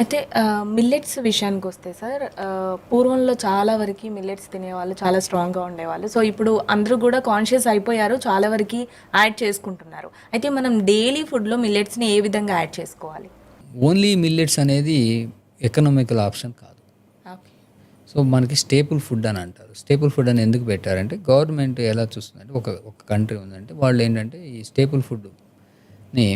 అయితే మిల్లెట్స్ విషయానికి వస్తే సార్ పూర్వంలో చాలా వరకు మిల్లెట్స్ తినేవాళ్ళు చాలా స్ట్రాంగ్గా ఉండేవాళ్ళు. సో ఇప్పుడు అందరూ కూడా కాన్షియస్ అయిపోయారు చాలా వరకు యాడ్ చేసుకుంటున్నారు. అయితే మనం డైలీ ఫుడ్లో మిల్లెట్స్ని ఏ విధంగా యాడ్ చేసుకోవాలి? ఓన్లీ మిల్లెట్స్ అనేది ఎకనామికల్ ఆప్షన్ కాదు. సో మనకి స్టేపుల్ ఫుడ్ అని అంటారు. స్టేపుల్ ఫుడ్ అని ఎందుకు పెట్టారంటే గవర్నమెంట్ ఎలా చూస్తుందంటే ఒక ఒక కంట్రీ ఉందంటే వాళ్ళు ఏంటంటే ఈ స్టేపుల్ ఫుడ్ని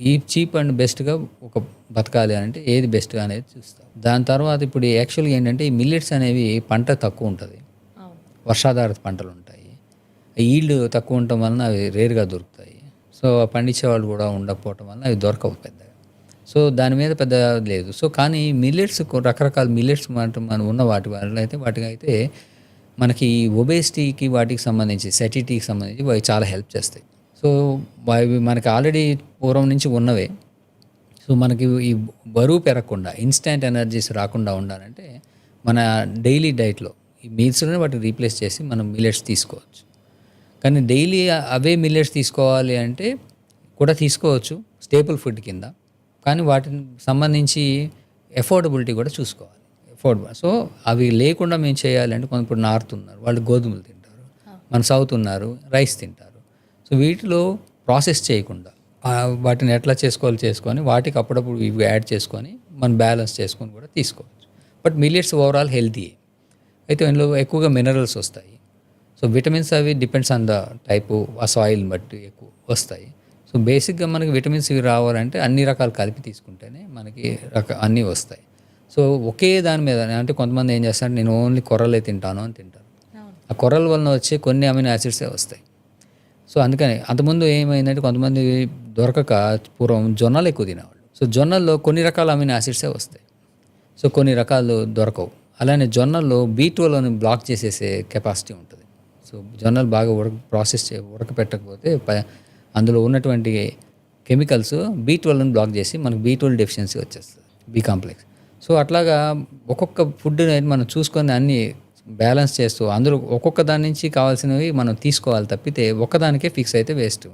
ఈ చీప్ అండ్ బెస్ట్గా ఒక బతకాలి అని అంటే ఏది బెస్ట్గా అనేది చూస్తారు దాని తర్వాత ఇప్పుడు యాక్చువల్గా ఏంటంటే ఈ మిల్లెట్స్ అనేవి పంట తక్కువ ఉంటుంది. వర్షాధారిత పంటలు ఉంటాయి. ఈల్డ్ తక్కువ ఉండటం వలన అవి రేరుగా దొరుకుతాయి. సో పండించే వాళ్ళు కూడా ఉండకపోవటం వలన అవి దొరకవు పెద్దగా. సో దాని మీద పెద్ద లేదు. సో కానీ మిల్లెట్స్ రకరకాల మిల్లెట్స్ మన మన ఉన్న వాటి వల్ల అయితే వాటికి అయితే మనకి ఒబేసిటీకి వాటికి సంబంధించి సెటిటీకి సంబంధించి అవి చాలా హెల్ప్ చేస్తాయి. సో అవి మనకి ఆల్రెడీ పూర్వం నుంచి ఉన్నవే. సో మనకి ఈ బరువు పెరగకుండా ఇన్స్టెంట్ ఎనర్జీస్ రాకుండా ఉండాలంటే మన డైలీ డైట్లో ఈ మీల్స్లోనే వాటిని రీప్లేస్ చేసి మనం మిల్లెట్స్ తీసుకోవచ్చు. కానీ డైలీ అవే మిల్లెట్స్ తీసుకోవాలి అంటే కూడా తీసుకోవచ్చు స్టేపుల్ ఫుడ్ కింద. కానీ వాటిని సంబంధించి ఎఫోర్డబిలిటీ కూడా చూసుకోవాలి. ఎఫోర్డబుల్ సో అవి లేకుండా మేము చేయాలంటే కొంత ఇప్పుడు నార్త్ ఉన్నారు వాళ్ళు గోధుమలు తింటారు మన సౌత్ ఉన్నారు రైస్ తింటారు. సో వీటిలో ప్రాసెస్ చేయకుండా వాటిని ఎట్లా చేసుకోవాలి చేసుకొని వాటికి అప్పుడప్పుడు ఇవి యాడ్ చేసుకొని మనం బ్యాలెన్స్ చేసుకొని కూడా తీసుకోవచ్చు. బట్ మిల్లెట్స్ ఓవరాల్ హెల్తీ అయితే ఇందులో ఎక్కువగా మినరల్స్ వస్తాయి. సో విటమిన్స్ అవి డిపెండ్స్ ఆన్ ద టైపు ఆ సాయిల్ని బట్టి ఎక్కువ వస్తాయి. సో బేసిక్గా మనకి విటమిన్స్ ఇవి రావాలంటే అన్ని రకాలు కలిపి తీసుకుంటేనే మనకి రక అన్నీ వస్తాయి. సో ఒకే దాని మీద అంటే కొంతమంది ఏం చేస్తారు నేను ఓన్లీ కొర్రలే తింటాను అని తింటారు. అవును. ఆ కొర్రల వలన వచ్చే కొన్ని అమినో యాసిడ్సే వస్తాయి. సో అందుకని అంతకుముందు ఏమైందంటే కొంతమంది దొరకక పూర్వం జొన్నలు ఎక్కువ తినేవాళ్ళు. సో జొన్నల్లో కొన్ని రకాల అమినో యాసిడ్సే వస్తాయి. సో కొన్ని రకాలు దొరకవు. అలానే జొన్నల్లో బీట్వల్ని బ్లాక్ చేసేసే కెపాసిటీ ఉంటుంది. సో జొన్నలు బాగా ఉడక ప్రాసెస్ చే ఉడకపెట్టకపోతే ప- అందులో ఉన్నటువంటి కెమికల్స్ బీ ట్వెల్వ్ని బ్లాక్ చేసి మనకు బీ ట్వెల్వ్ డెఫిషియన్సీ వచ్చేస్తుంది. B complex. సో అట్లాగా ఒక్కొక్క ఫుడ్ అనేది మనం చూసుకొని అన్ని బ్యాలెన్స్ చేస్తూ అందులో ఒక్కొక్క దాని నుంచి కావాల్సినవి మనం తీసుకోవాలి తప్పితే ఒక్కదానికే ఫిక్స్ అయితే వేస్ట్.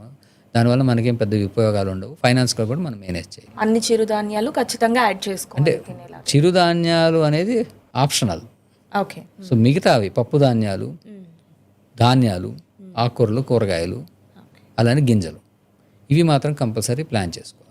దానివల్ల మనకేం పెద్ద ఉపయోగాలు ఉండవు. ఫైనాన్స్గా కూడా మనం మేనేజ్ చేయాలి. అన్ని చిరుధాన్యాలు ఖచ్చితంగా యాడ్ చేసుకోవాలి తినేలా చిరుధాన్యాలు అనేది ఆప్షనల్. ఓకే. సో మిగతావి పప్పు ధాన్యాలు ధాన్యాలు ఆకుకూరలు కూరగాయలు అలానే గింజలు. ఇవి మాత్రం కంపల్సరీ ప్లాన్ చేసుకోవాలి.